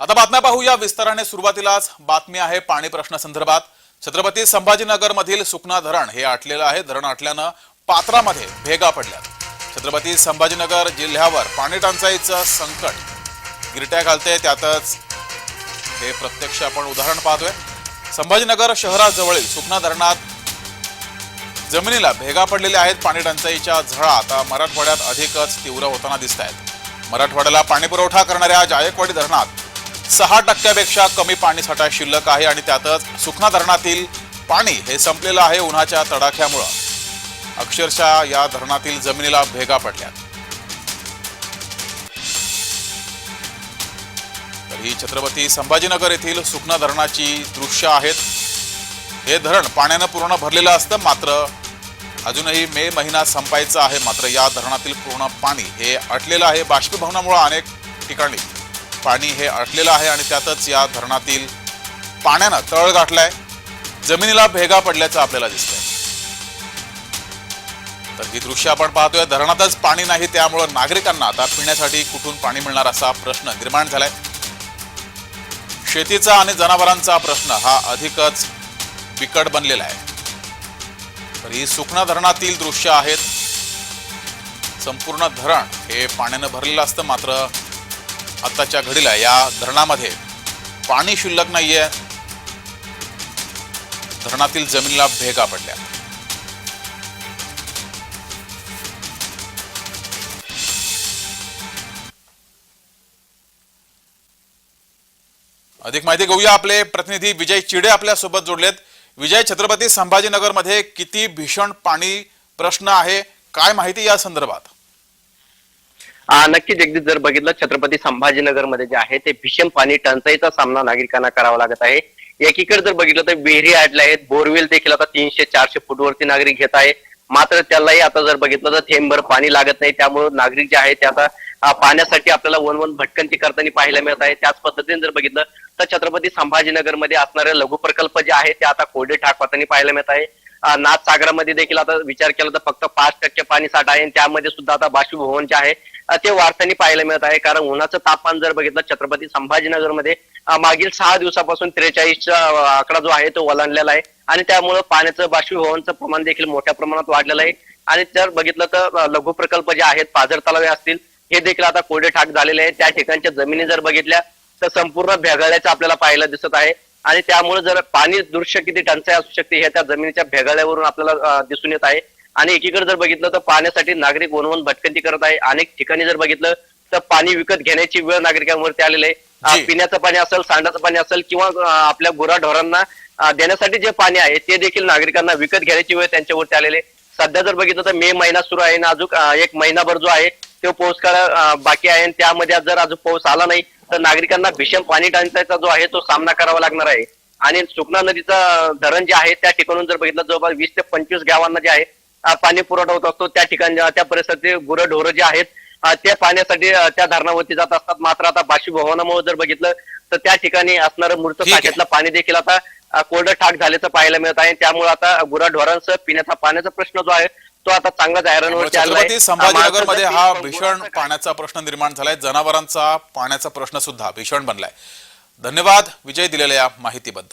आता बातम्या पाहूया. विस्ताराने सुरुवातीलाच बातमी आहे पाणी प्रश्नासंदर्भात छत्रपती संभाजीनगर मधील सुकना धरण हे आटलेलं आहे. धरण आटल्यानं पात्रामध्ये भेगा पडल्यात. छत्रपती संभाजीनगर जिल्ह्यावर पाणी टंचाईचं संकट गिरट्या घालते. त्यातच हे प्रत्यक्ष आपण उदाहरण पाहतोय. संभाजीनगर शहराजवळील सुकना धरणात जमिनीला भेगा पडलेल्या आहेत. पाणी टंचाईच्या झळा आता मराठवाड्यात अधिकच तीव्र होताना दिसत आहेत मराठवाड्याला पाणीपुरवठा करणाऱ्या जायकवाडी धरणात सहा टक्क्यापेक्षा कमी पाणी साठा शिल्लक आहे आणि त्यातच सुखना धरणातील पाणी हे संपलेलं आहे उन्हाच्या तडाख्यामुळं. अक्षरशः या धरणातील जमिनीला भेगा पडल्यात. तर ही छत्रपती संभाजीनगर येथील सुखना धरणाची दृश्य आहेत. हे धरण पाण्यानं पूर्ण भरलेलं असतं मात्र अजूनही मे महिना संपायचा आहे. मात्र या धरणातील पूर्ण पाणी हे अटलेलं आहे. बाष्पीभवनामुळे अनेक ठिकाणी पाणी हे अटलेलं आहे आणि त्यातच या धरणातील पाण्यानं तळ गाठलाय. जमिनीला भेगा पडल्याचं आपल्याला दिसतंय. तर ही दृश्य आपण पाहतोय. धरणातच पाणी नाही त्यामुळं नागरिकांना आता पिण्यासाठी कुठून पाणी मिळणार असा प्रश्न निर्माण झालाय. शेतीचा आणि जनावरांचा प्रश्न हा अधिकच बिकट बनलेला आहे. तर ही सुखना धरणातील दृश्य आहेत. संपूर्ण धरण हे पाण्यानं भरलेलं असतं मात्र आत्ताच्या घडीला या धरणामध्ये पाणी शिल्लक नाहीये. धरणातील जमिनीला भेगा पडल्या. अधिक माहिती घेऊया आपले प्रतिनिधी विजय चिडे आपल्यासोबत जोडलेत. विजय छत्रपती संभाजीनगरमध्ये किती भीषण पाणी प्रश्न आहे? काय माहिती या संदर्भात? नक्कीच एकदा जर बघितलं छत्रपती संभाजीनगरमध्ये जे आहे ते भीषण पाणी टंचाईचा सामना नागरिकांना करावा लागत आहे. एकीकडे जर बघितलं तर विहिरी आडल्या आहेत. बोरवेल देखील आता तीनशे चारशे फूटवरती नागरिक घेत आहे. मात्र त्यालाही आता जर बघितलं तर थेंबभर पाणी लागत नाही. त्यामुळे नागरिक जे आहे ते आता पाण्यासाठी आपल्याला वन वन भटकंती करताना पाहायला मिळत आहे. त्याच पद्धतीने जर बघितलं तर छत्रपती संभाजीनगरमध्ये असणारे लघु प्रकल्प जे आहे ते आता कोरडे ठाकवताना पाहायला मिळत आहे. नाथ सागरामध्ये देखील आता विचार केला तर फक्त पाच टक्के पाणी साठा आहे. आणि त्यामध्ये सुद्धा आता बाष्पीभवन जे आहे ते वाढताना पाहायला मिळत आहे. कारण उन्हाचं तापमान जर बघितलं छत्रपती संभाजीनगरमध्ये मागील सहा दिवसापासून त्रेचाळीसचा आकडा जो आहे तो ओलांडलेला आहे. आणि त्यामुळे पाण्याचं बाष्पीभवनचं प्रमाण देखील मोठ्या प्रमाणात वाढलेलं आहे. आणि जर बघितलं तर लघु प्रकल्प जे आहेत पाझर तलावे असतील हे देखील आता कोरडे ठाक झालेले आहेत. त्या ठिकाणच्या जमिनी जर बघितल्या तर संपूर्ण भेगाळ्याचं आपल्याला पाहायला दिसत आहे. आणि त्यामुळे जर पाणी दृश्य किती टंचाई असू शकते हे त्या जमिनीच्या भेगाळ्यावरून आपल्याला दिसून येत आहे. आणि एकीकडे जर बघितलं तर पाण्यासाठी नागरिक वनवन भटकंती करत आहे. अनेक ठिकाणी जर बघितलं तर पाणी विकत घेण्याची वेळ नागरिकांवरती आलेली आहे. पिण्याचं पाणी असेल सांडाचं पाणी असेल किंवा आपल्या गुराढोरांना देण्यासाठी जे पाणी आहे ते देखील नागरिकांना विकत घेण्याची वेळ त्यांच्यावरती आलेली सध्या जर बघितलं तर मे महिना सुरू आहे ना अजून एक महिनाभर जो आहे तो पाऊस काळ बाकी आहे. आणि त्यामध्ये जर अजून पाऊस आला नाही तर नागरिकांना भीषण पाणी टंचाईचा जो आहे तो सामना करावा लागणार आहे. आणि सुकना नदीचं धरण जे आहे त्या ठिकाणून जर बघितलं जवळपास वीस ते पंचवीस गावांना जे आहे पाणी पुरवठा होत असतो. त्या ठिकाणी त्या परिसरातील गुरं ढोरं जे आहेत त्या पाण्यासाठी त्या धरणावरती जात असतात. मात्र आता बाष्पीभवनामुळे जर बघितलं तर त्या ठिकाणी असणारं मृत. साठ्यातलं पाणी देखील आता कोरडं ठाक झाल्याचं पाहायला मिळत आहे. त्यामुळे आता गुराढोरांसह पिण्याचा पाण्याचा प्रश्न जो आहे तो आता आलेला आहे. छत्रपती संभाजीनगरमध्ये हा ती भीषण पाण्याचा प्रश्न निर्माण झालाय. जनावरांचा पाण्याचा प्रश्न सुद्धा भीषण बनलाय. धन्यवाद. विजय दिलेल्या या माहितीबद्दल.